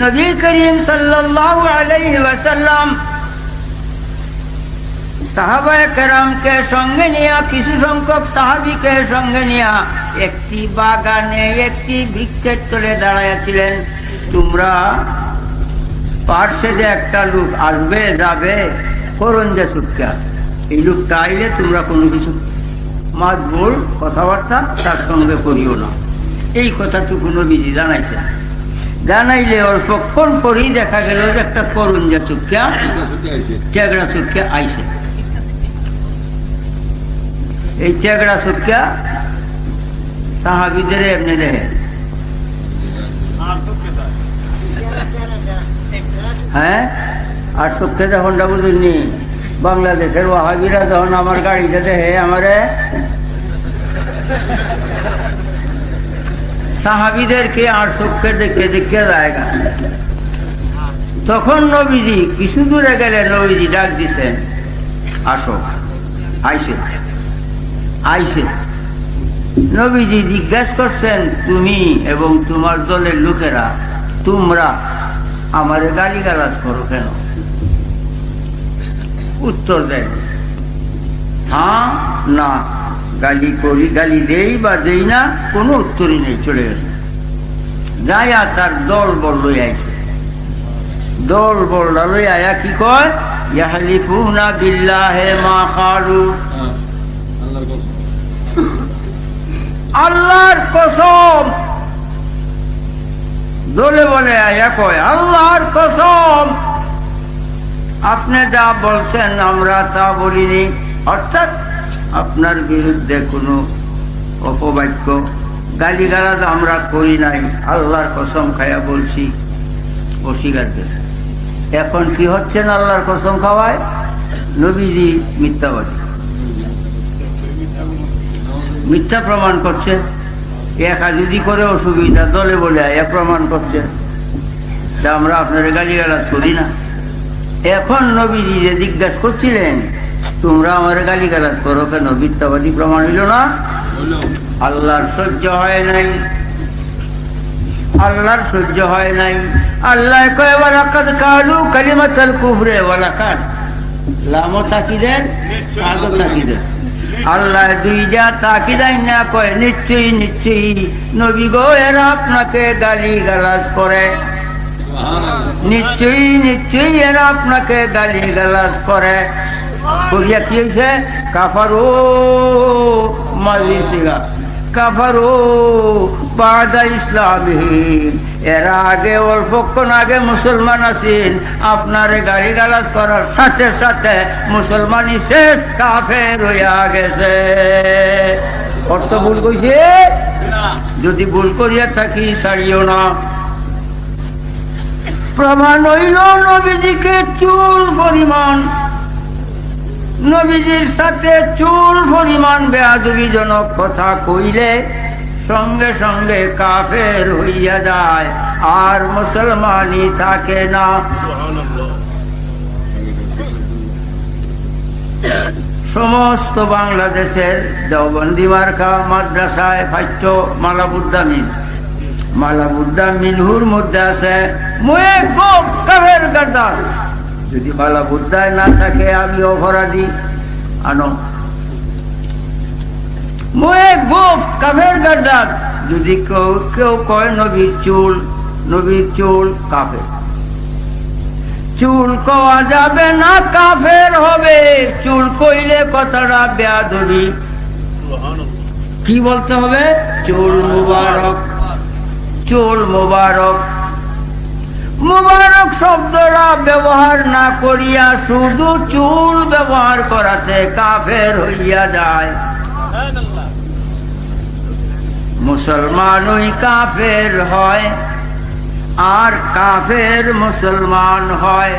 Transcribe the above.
নবী করিম সঙ্গে নিয়া, কিছু সংখ্যক সাহাবিকে সঙ্গে নিয়া একটি বাগানে, একটি বৃক্ষের তলে দাঁড়াইয়াছিলেন। তোমরা পার্শ্বে একটা লোক আসবে, যাবে করুন যে সুখ্যা এই লোকটা আইলে তোমরা কোনো কিছু মাছ বল, কথাবার্তা তার সঙ্গে করিও না। এই কথাটুকু নবীজি জানাইছেন। জানাইলে অল্পক্ষণ পরেই দেখা গেল যে একটা করুন যে চুক্কা টেগড়া চুক্কা আইছে। এই টেগড়া চুক্কা সাহাবিদের এমনি দেখে। হ্যাঁ? আর চুক্কে যখন বুঝিনি বাংলাদেশের ওয়াহাবিরা যখন আমার গাড়িটা দেখে, আমারে সাহাবিদেরকে আর চোখকে দেখে দেখে জায়গা তখন নবীজি কিছু দূরে গেলে নবীজি ডাক দিছেন, আসো, আইসে আইসে। নবীজি জিজ্ঞাসা করছেন, তুমি এবং তোমার দলের লোকেরা, তোমরা আমারে গালি গালাজ করো কেন? উত্তর দেয় হ্যাঁ না গালি করি, গালি দেই বা দেই না, কোনো উত্তরই নেই, চলে গেছে। যাইয়া তার দল বল আইছে। দল লই আয়া কি কয়? ইয়াহলিফুনা বিল্লাহে মা খালু আল্লাহর কসম। দলে বলে আয়া কয়, আল্লাহর কসম। আপনি যা বলছেন, আমরা তা বলিনি। অর্থাৎ আপনার বিরুদ্ধে কোনো অপবাক্য। গালিগালাজ আমরা করি নাই। আল্লাহর কসম খায়া বলছি, অস্বীকার এখন কি হচ্ছেন আল্লাহর কসম খাওয়ায়? নবীজি মিথ্যাবাদী। মিথ্যা প্রমাণ করছে। একা যদি করে অসুবিধা, দলে বলে এ প্রমাণ করছে। আমরা আপনার গালিগালাজ করি না। এখন নবীজি যে জিজ্ঞাসা করছিলেন তোমরা আমার গালি গালাজ করো কেন? মিথ্যাবাদী প্রমাণ হইল না? আল্লাহর সহ্য হয় নাই। আল্লাহর সহ্য হয় নাই। আল্লাহ কয় ওয়ালাকাদ কালু কালিমাতাল কুফরে ওয়ালাকাদ লামো তাকিদের আদো তাকিদের আল্লাহ দুইটা তাকিদাই না কয় নিশ্চয়ই নিশ্চয়ই নবী গো এরা আপনাকে গালি গালাজ করে নিশ্চয়ই নিশ্চয়ই এরা আপনাকে গালি গালাজ করে। করিয়া কি হয়েছে কাফারো মালিসিগা কাফারো বাদা ইসলামহীন। এরা আগে অল্পক্ষণ আগে মুসলমান আছেন আপনার গাড়ি গালাজ করার সাথে সাথে মুসলমানই শেষ কাফে রইয়া গেছে। অর্থ ভুল কইছে? যদি ভুল করিয়া থাকি ছাড়িও না। প্রমাণ হইল নবীজিকে চুল পরিমাণ। নবীজির সাথে চুল পরিমাণ বেয়াদবিজনক কথা কইলে সঙ্গে সঙ্গে কাফের হইয়া যায়, আর মুসলমানই থাকে না। সমস্ত বাংলাদেশের দেওবন্দি মার্কা, মাদ্রাসায় ফাইত্য মালাবুদ্দামিন মালাবুদ্দামিন হুর মধ্যে আছে মুয়ে গোপ কাফের গাদ্দার। যদি বালা বুদ্ধায় না থাকে, আমি অপরাধী। আনো। ময়ে গোফ, কাফের গার্দার যদি কেউ কেউ কয় নবীর চুল নবীর চুল কাফের। চুল কওয়া যাবে না, কাফের হবে। চুল কইলে কথাটা বেয়াদবি। কি বলতে হবে? চুল মুবারক। চুল মুবারক। মুবারক শব্দরা ব্যবহার না করিয়া শুধু চুল ব্যবহার করাতে কাফের হইয়া যায়। মুসলমানই কাফের হয়, আর কাফের মুসলমান হয়।